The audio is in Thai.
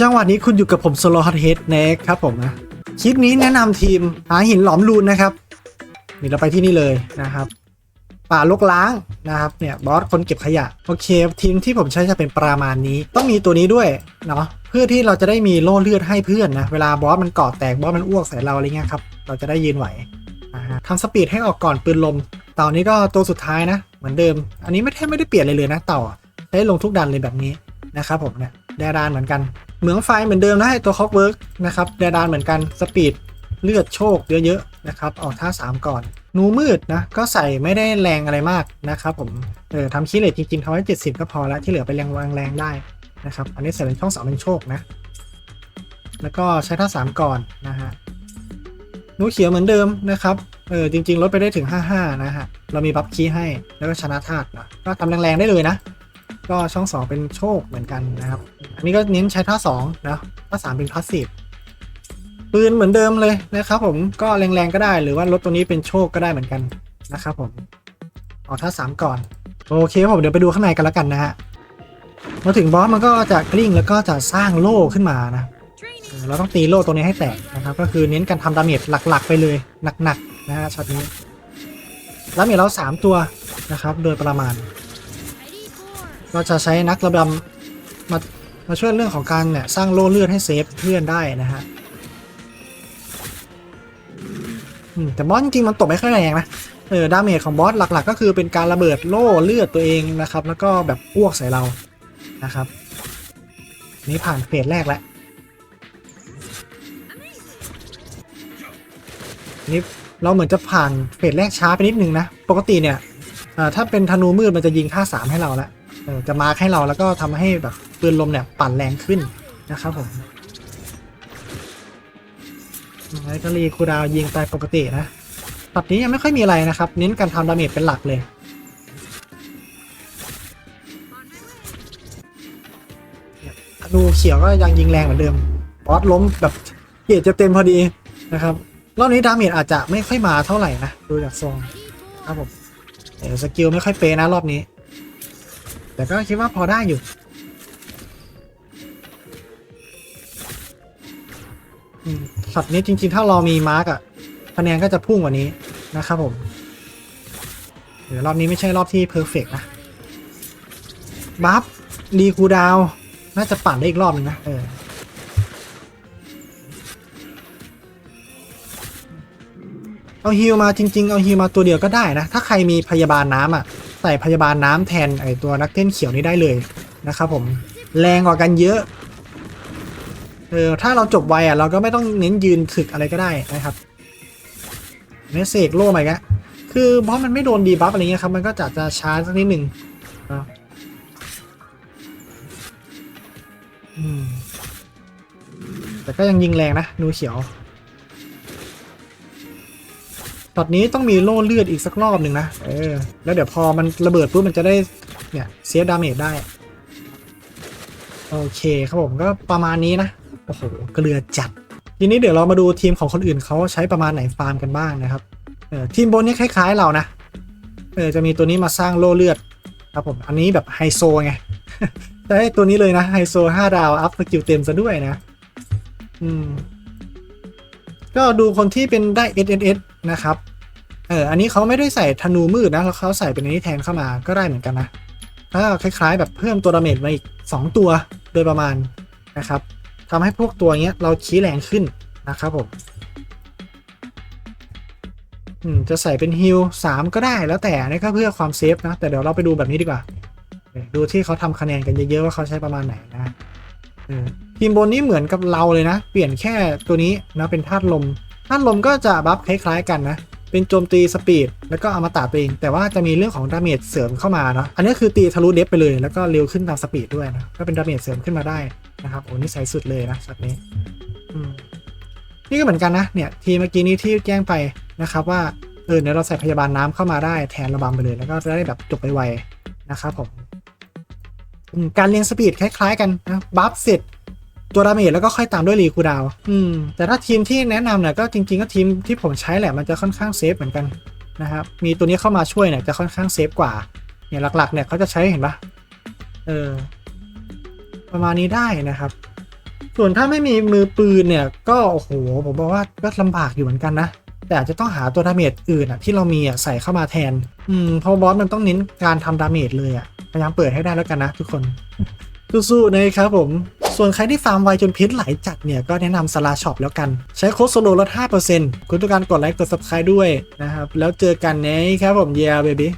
จังหวะนี้คุณอยู่กับผมโซโลฮัตเฮดเน็กครับผมนะคลิปนี้แนะนำทีมหาหินหลอมรูนนะครับนี่เราไปที่นี่เลยนะครับ ป่าลกล้างนะครับเนี่ยบอสคนเก็บขยะโอเคทีมที่ผมใช้จะเป็นประมาณนี้ ต้องมีตัวนี้ด้วยเนาะเพื่อที่เราจะได้มีโล่เลือดให้เพื่อนนะเวลาบอสมันเกาะแตกบอสมันอ้วกใส่เราอะไรเงี้ยครับเราจะได้ยืนไหวนะฮะทำสปีดให้ออกก่อนปืนลม เต่านี้ก็ตัวสุดท้ายนะ เหมือนเดิม อันนี้ไม่แทบไม่ได้เปลี่ยนเลยเลยนะเต่าอใช้ลงทุกดันเลยแบบนี้นะครับผมเนี่ยแดดานเหมือนกัน เหมืองไฟเหมือนเดิมนะไอตัวคอกเวิร์กนะครับแดดานเหมือนกันสปีดเลือดโชคเยอะๆนะครับออกท่า 3 ก่อนนูมืดนะก็ใส่ไม่ได้แรงอะไรมากนะครับผมเออทำคีเลตจริงๆทำไว้70 ก็พอแล้วที่เหลือไปแรงวางแรงได้นะครับอันนี้ใส่เป็นช่องสองเป็นโชคนะ แล้วก็ใช้ท่า 3 ก่อนนะฮะนูเขียวเหมือนเดิมนะครับเออจริง ๆ ลดไปได้ถึง 55 นะฮะเรามีบัฟคีให้แล้วก็ชนะธาตุนะก็ทำแรงๆได้เลยนะ ก็ช่อง 2 เป็นโชคเหมือนกันนะครับ อันนี้ก็เน้นใช้ท่า2นะท่า3เป็นพาสซีฟปืนเหมือนเดิมเลยนะครับผมก็แรงๆก็ได้หรือว่าลดตัวนี้เป็นโชคก็ได้เหมือนกันนะครับผมเอาท่า3ก่อน โอเคผมเดี๋ยวไปดูข้างในกันแล้วกันนะฮะมาถึงบอสมันก็จะกลิ้งแล้วก็จะสร้างโล่ขึ้นมานะเออเราต้องตีโล่ตัวนี้ให้แตกนะครับ ก็คือเน้นการทำดาเมจหลักๆ ไปเลยหนักๆนะฮะช็อตนี้ดาเมจเราสามตัวนะครับ โดยประมาณ เราจะใช้นักระบำมา มาช่วยเรื่องของการเนี่ยสร้างโล่เลือดให้เซฟเพื่อนได้นะฮะแต่บอสจริงๆมันตกไม่ค่อยแรงนะเออดาเมจของบอสหลักๆ ก็คือเป็นการระเบิดโล่เลือดตัวเองนะครับ แล้วก็แบบอ้วกใส่เรานะครับ นี่ผ่านเฟสแรกแล้วนี่เราเหมือนจะผ่านเฟสแรกช้าไปนิดนึงนะ ปกติเนี่ยถ้าเป็นธนูมืดมันจะยิงท่าสามให้เราแล้ว เออจะมาให้เราแล้วก็ทำให้แบบปืนลมเนี่ยปั่นแรงขึ้นนะครับผมแล้ก็รีคูดาวยิงไปปกตินะตัดนี้ยังไม่ค่อยมีอะไรนะครับ เน้นการทำดาเมจเป็นหลักเลยดูเขียวก็ยังยิงแรงเหมือนเดิมบอสล้มแบบเกียรจะเต็มพอดีนะครับรอบนี้ดาเมจอาจจะไม่ค่อยมาเท่าไหร่นะ ดูจากทรงครับผมสกิลไม่ค่อยเปย์นะรอบนี้ แต่ก็คิดว่าพอได้อยู่อืมช็อตนี้จริงๆ ถ้าเรามีมาร์กอะคะแนนก็จะพุ่งกว่านี้นะครับผม เดี๋ยวรอบนี้ไม่ใช่รอบที่เพอร์เฟกนะ บัฟรีคูดาว น่าจะปั่นได้อีกรอบหนึงนะ เออเอาฮิลมาจริง ๆ เอาฮิลมาตัวเดียวก็ได้นะ ถ้าใครมีพยาบาลน้ำอะ ใส่พยาบาลน้ำแทนไอตัวนักเต้นเขียวนี้ได้เลยนะครับผมแรงกว่ากันเยอะเออถ้าเราจบไวอะเราก็ไม่ต้องเน้นยืนถึกอะไรก็ได้นะครับเนสเซกโล่ใหม่กะคือเพราะมันไม่โดนดีบัฟอะไรเงี้ยครับมันก็จะจะช้าสักนิดหนึ่งนะแต่ก็ยังยิงแรงนะนูเขียว ตอนนี้ต้องมีโล่เลือดอีกสักรอบหนึ่งนะ เออ แล้วเดี๋ยวพอมันระเบิดปุ๊บมันจะได้ เนี่ยเสียดาเมจได้ โอเคครับผมก็ประมาณนี้นะ โอ้โหเกลือจัด ทีนี้เดี๋ยวเรามาดูทีมของคนอื่นเขาใช้ประมาณไหนฟาร์มกันบ้างนะครับ เออทีมบนนี่คล้าย ๆ เรานะ เออจะมีตัวนี้มาสร้างโล่เลือดครับผม อันนี้แบบไฮโซไงแต่ไอ้ตัวนี้เลยนะไฮโซ5ดาวอัพสกิลเต็มซะด้วยนะ อืม ก็ดูคนที่เป็นได้ SSS นะครับ เออ อันนี้เขาไม่ได้ใส่ธนูมืดนะแล้วเขาใส่เป็นอันนี้แทนเข้ามาก็ได้เหมือนกันนะถ้าคล้ายๆ แบบเพิ่มตัวดาเมจมาอีก 2 ตัวโดยประมาณนะครับทำให้พวกตัวเนี้ยเราชี้แรงขึ้นนะครับผมอืมจะใส่เป็นฮิลสามก็ได้แล้วแต่นี่ก็เพื่อความเซฟนะ แต่เดี๋ยวเราไปดูแบบนี้ดีกว่า ดูที่เขาทำคะแนนกันเยอะๆว่าเขาใช้ประมาณไหนนะเออ ทีมบนนี้เหมือนกับเราเลยนะ เปลี่ยนแค่ตัวนี้นะเป็นธาตุลมธาตุลมก็จะบัฟคล้ายๆกันนะ เป็นโจมตีสปีดแล้วก็อมตะตัวเองแต่ว่าจะมีเรื่องของดาเมจเสริมเข้ามาเนาะอันนี้คือตีทะลุเดฟไปเลยแล้วก็เร็วขึ้นตามสปีดด้วยนะก็เป็นดาเมจเสริมขึ้นมาได้นะครับโอ้นี่ใส่สุดเลยนะช็อตนี้อืมนี่ก็เหมือนกันนะเนี่ยทีเมื่อกี้นี้ที่แจ้งไปนะครับว่าเออเดี๋ยวเราใส่พยาบาลน้ำเข้ามาได้แทนระบำไปเลย แล้วก็จะได้แบบจบไปไวนะครับผมมการเรียงสปีดคล้ายๆกันนะบัฟเสร็จ ตัวดาเมจแล้วก็ค่อยตามด้วยรีคูดาวอืม แต่ถ้าทีมที่แนะนำเนี่ยก็จริง ๆ ก็ทีมที่ผมใช้แหละมันจะค่อนข้างเซฟเหมือนกันนะครับ มีตัวนี้เข้ามาช่วยเนี่ยจะค่อนข้างเซฟกว่า เนี่ยหลักๆ เนี่ยเขาจะใช้เห็นปะเออ ประมาณนี้ได้นะครับ ส่วนถ้าไม่มีมือปืนเนี่ย ก็โอ้โหผมบอกว่าก็ลำบากอยู่เหมือนกันนะ แต่อาจจะต้องหาตัวดาเมจอื่นอะที่เรามีอะใส่เข้ามาแทน อืมเพราะบอสมันต้องเน้นการทำดาเมจเลยอะพยายามเปิดให้ได้แล้วกันนะทุกคนสู้ๆนะครับผม ส่วนใครที่ฟาร์มไวจนพิษไหลจัดเนี่ยก็แนะนำสลาช็อปแล้วกัน ใช้โค้ดโซโลลด 5%คุณต้องการกดไลค์กด subscribe ด้วยนะครับ แล้วเจอกันนะครับผมเยียเบบี้